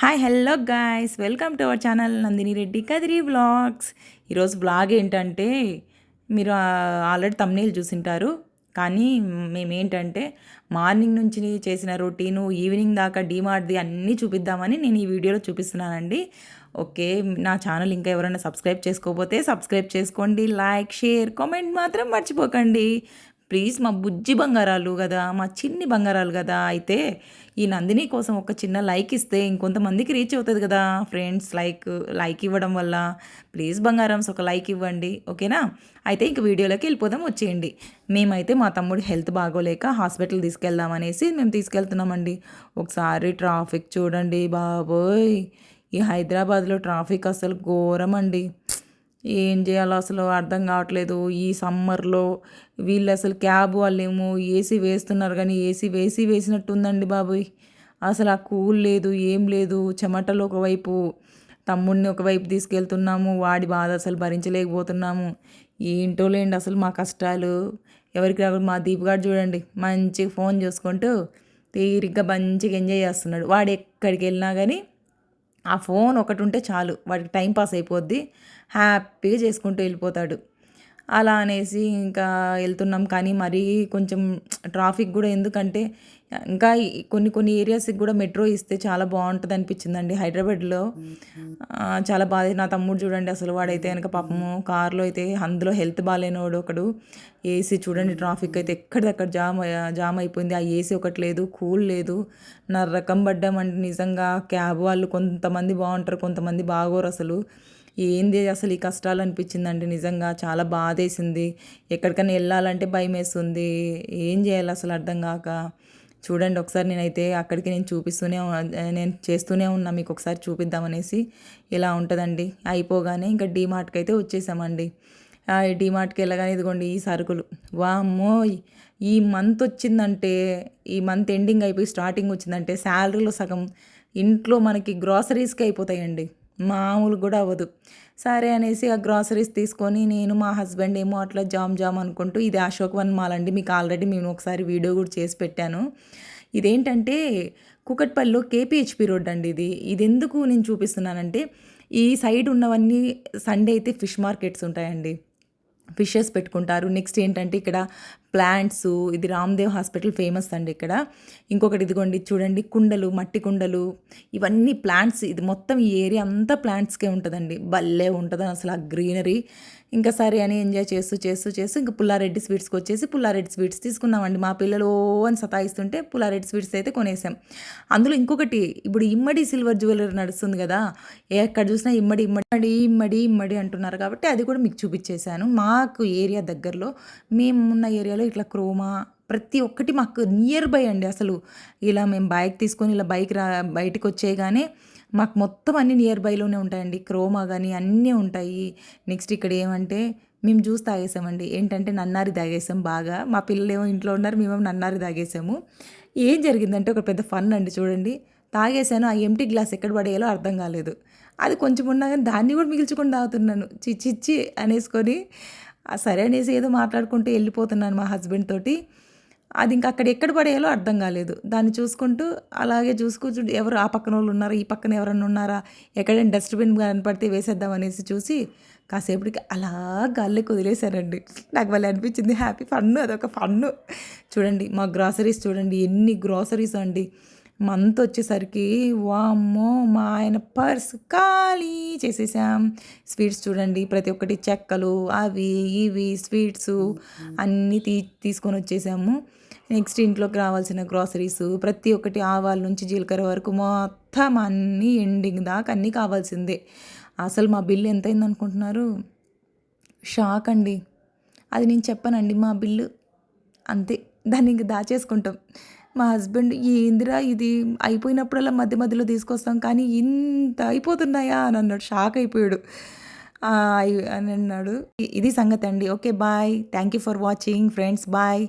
Hi hello guys welcome to our channel Nandini Reddy Kadiri vlogs ఈరోజు vlog ఏంటంటే మీరు already thumbnail చూసింటారు. కానీ మేమేంటంటే మార్నింగ్ నుంచి చేసిన రొటీను ఈవినింగ్ దాకా డీమార్ట్ది అన్నీ చూపిద్దామని నేను ఈ వీడియోలో చూపిస్తున్నానండి. ఓకే నా ఛానల్ ఇంకా ఎవరైనా సబ్స్క్రైబ్ చేసుకోకపోతే సబ్స్క్రైబ్ చేసుకోండి. లైక్ షేర్ కామెంట్ మాత్రం మర్చిపోకండి. ప్లీజ్ మా బుజ్జి బంగారాలు కదా మా చిన్ని బంగారాలు కదా అయితే ఈ నందిని కోసం ఒక చిన్న లైక్ ఇస్తే ఇంకొంతమందికి రీచ్ అవుతుంది కదా ఫ్రెండ్స్ లైక్ లైక్ ఇవ్వడం వల్ల. ప్లీజ్ బంగారంస్ ఒక లైక్ ఇవ్వండి ఓకేనా? అయితే ఇంక వీడియోలోకి వెళ్ళిపోదాం వచ్చేయండి. మేమైతే మా తమ్ముడు హెల్త్ బాగోలేక హాస్పిటల్ తీసుకెళ్దామనేసి మేము తీసుకెళ్తున్నామండి. ఒకసారి ట్రాఫిక్ చూడండి బాబోయ్. ఈ హైదరాబాద్లో ట్రాఫిక్ అసలు ఘోరం అండి ఏం చేయాలో అసలు అర్థం కావట్లేదు. ఈ సమ్మర్లో వీళ్ళు అసలు క్యాబ్ వాళ్ళేమో ఏసీ వేస్తున్నారు కానీ ఏసీ వేసి వేసినట్టుందండి బాబోయ్. అసలు ఆ కూల్ లేదు ఏం లేదు. చెమటలు ఒకవైపు తమ్ముడిని ఒకవైపు తీసుకెళ్తున్నాము. వాడి బాధ అసలు భరించలేకపోతున్నాము. ఏంటో లేండి అసలు మా కష్టాలు. ఎవరికి రాకుండా మా దీపగాడు చూడండి మంచిగా ఫోన్ చూసుకుంటూ తీరిగ్గా మంచిగా ఎంజాయ్ చేస్తున్నాడు. వాడు ఎక్కడికి వెళ్ళినా కానీ ఆ ఫోన్ ఒకటి ఉంటే చాలు వాడికి టైం పాస్ అయిపోద్ది. హ్యాపీగా చేసుకుంటూ వెళ్ళిపోతాడు. అలా అనేసి ఇంకా వెళ్తున్నాం. కానీ మరీ కొంచెం ట్రాఫిక్ కూడా ఎందుకంటే ఇంకా కొన్ని కొన్ని ఏరియాస్కి కూడా మెట్రో ఇస్తే చాలా బాగుంటుంది అనిపించిందండి హైదరాబాద్లో. చాలా బాధ. నా తమ్ముడు చూడండి అసలు వాడైతే కనుక పాపము కార్లో అయితే అందులో హెల్త్ బాగాలేనోడు ఒకడు. ఏసీ చూడండి ట్రాఫిక్ అయితే ఎక్కడిదక్కడ జామ్ జామ్ అయిపోయింది. ఆ ఏసీ ఒకటి లేదు కూల్ లేదు. నా రకం పడ్డామంటే నిజంగా. క్యాబ్ వాళ్ళు కొంతమంది బాగుంటారు కొంతమంది బాగోరు అసలు. ఏంది అసలు ఈ కష్టాలు అనిపించిందండి? నిజంగా చాలా బాధేసింది. ఎక్కడికైనా వెళ్ళాలంటే భయం వేస్తుంది ఏం చేయాలి అసలు అర్థం కాక? చూడండి ఒకసారి నేనైతే అక్కడికి నేను చూపిస్తూనే నేను చేస్తూనే ఉన్నా మీకు ఒకసారి చూపిద్దామనేసి ఇలా ఉంటుందండి. అయిపోగానే ఇంకా డీమార్ట్కి అయితే వచ్చేసామండి. డీమార్ట్కి వెళ్ళగానే ఇదిగోండి ఈ సరుకులు. వామ్మో! ఈ మంత్ వచ్చిందంటే ఈ మంత్ ఎండింగ్ అయిపోయి స్టార్టింగ్ వచ్చిందంటే శాలరీలో సగం ఇంట్లో మనకి గ్రాసరీస్కి అయిపోతాయండి. మామూలు కూడా అవ్వదు. సరే అనేసి ఆ గ్రాసరీస్ తీసుకొని నేను మా హస్బెండ్ ఏమో అట్లా జామ్ జామ్ అనుకుంటూ ఇది అశోక్ వన్ మాల్ అండి మీకు ఆల్రెడీ మేము ఒకసారి వీడియో కూడా చేసి పెట్టాను. ఇదేంటంటే కుకట్పల్లిలో కేపీహెచ్పి రోడ్ అండి ఇది. ఇది ఎందుకు నేను చూపిస్తున్నానంటే ఈ సైడ్ ఉన్నవన్నీ సండే అయితే ఫిష్ మార్కెట్స్ ఉంటాయండి. ఫిషెస్ పెట్టుకుంటారు. నెక్స్ట్ ఏంటంటే ఇక్కడ ప్లాంట్స్ ఇది రామ్దేవ్ హాస్పిటల్ ఫేమస్ అండి ఇక్కడ. ఇంకొకటి ఇదిగోండి చూడండి కుండలు మట్టి కుండలు ఇవన్నీ ప్లాంట్స్ ఇది మొత్తం ఈ ఏరియా అంతా ప్లాంట్స్కే ఉంటుందండి. భలే ఉంటుంది అసలు ఆ గ్రీనరీ. ఇంకా సరే అని ఎంజాయ్ చేస్తూ చేస్తూ చేస్తూ ఇంకా పుల్లారెడ్డి స్వీట్స్కి వచ్చేసి పుల్లారెడ్డి స్వీట్స్ తీసుకున్నామండి. మా పిల్లలు అని సతాయిస్తుంటే పుల్లారెడ్డి స్వీట్స్ అయితే కొనేసాం. అందులో ఇంకొకటి ఇప్పుడు ఇమ్మడి సిల్వర్ జ్యువెలరీ నడుస్తుంది కదా ఎక్కడ చూసినా ఇమ్మడి ఇమ్మడి ఇమ్మడి ఇమ్మడి అంటున్నారు కాబట్టి అది కూడా మీకు చూపించేశాను. మాకు ఏరియా దగ్గరలో మేము ఉన్న ఏరియాలో ఇట్లా క్రోమా ప్రతి ఒక్కటి మాకు నియర్ బై అండి అసలు. ఇలా మేము బైక్ తీసుకొని ఇలా బైక్ రా బయటకు వచ్చేయగానే మాకు మొత్తం అన్ని నియర్ బైలోనే ఉంటాయండి. క్రోమా కానీ అన్నీ ఉంటాయి. నెక్స్ట్ ఇక్కడ ఏమంటే మేము జ్యూస్ తాగేసామండి. ఏంటంటే నన్నారి తాగేసాం బాగా. మా పిల్లలు ఏమో ఇంట్లో ఉన్నారు మేమేమో నన్నారి తాగేసాము. ఏం జరిగిందంటే ఒక పెద్ద ఫన్ అండి చూడండి. తాగేసాను ఆ ఎంటీ గ్లాస్ ఎక్కడ పడేయాలో అర్థం కాలేదు. అది కొంచెం ఉన్నా కానీ దాన్ని కూడా మిగిల్చుకొని తాగుతున్నాను. చిచ్చిచ్చి అనేసుకొని సరే అనేసి ఏదో మాట్లాడుకుంటూ వెళ్ళిపోతున్నాను మా హస్బెండ్ తోటి. అది ఇంకా అక్కడ ఎక్కడ పడేయాలో అర్థం కాలేదు. దాన్ని చూసుకుంటూ అలాగే చూసుకుంటూ ఎవరు ఆ పక్కన వాళ్ళు ఉన్నారా ఈ పక్కన ఎవరన్నా ఉన్నారా ఎక్కడైనా డస్ట్బిన్ కనపడితే వేసేద్దాం అనేసి చూసి కాసేపటికి అలా గాల్లోకి వదిలేశారండి. నాకు వాళ్ళు అనిపించింది. హ్యాపీ ఫన్ను అదొక ఫన్ను. చూడండి మా గ్రాసరీస్ చూడండి ఎన్ని గ్రాసరీస్ అండి. మంత్ వచ్చేసరికి వామ్మో మా ఆయన పర్స్ ఖాళీ చేసేసాం. స్వీట్స్ చూడండి ప్రతి ఒక్కటి చెక్కలు అవి ఇవి స్వీట్స్ అన్నీ తీ తీసుకొని వచ్చేసాము. నెక్స్ట్ ఇంట్లోకి రావాల్సిన గ్రాసరీస్ ప్రతి ఒక్కటి ఆవాల నుంచి జీలకర్ర వరకు మొత్తం అన్నీ ఎండింగ్ దాకా అన్నీ కావాల్సిందే. అసలు మా బిల్లు ఎంత అయింది అనుకుంటున్నారు? షాక్ అండి. అది నేను చెప్పానండి మా బిల్లు. అంతే. దాన్ని ఇంక దాచేసుకుంటాం. మా హస్బెండ్ ఏందిరా ఇది? అయిపోయినప్పుడల్లా మధ్య మధ్యలో తీసుకొస్తాం కానీ ఇంత అయిపోతున్నాయా? అని అన్నాడు. షాక్ అయిపోయాడు. అని అన్నాడు. ఇది సంగతి అండి. Okay bye. Thank you for watching friends. Bye.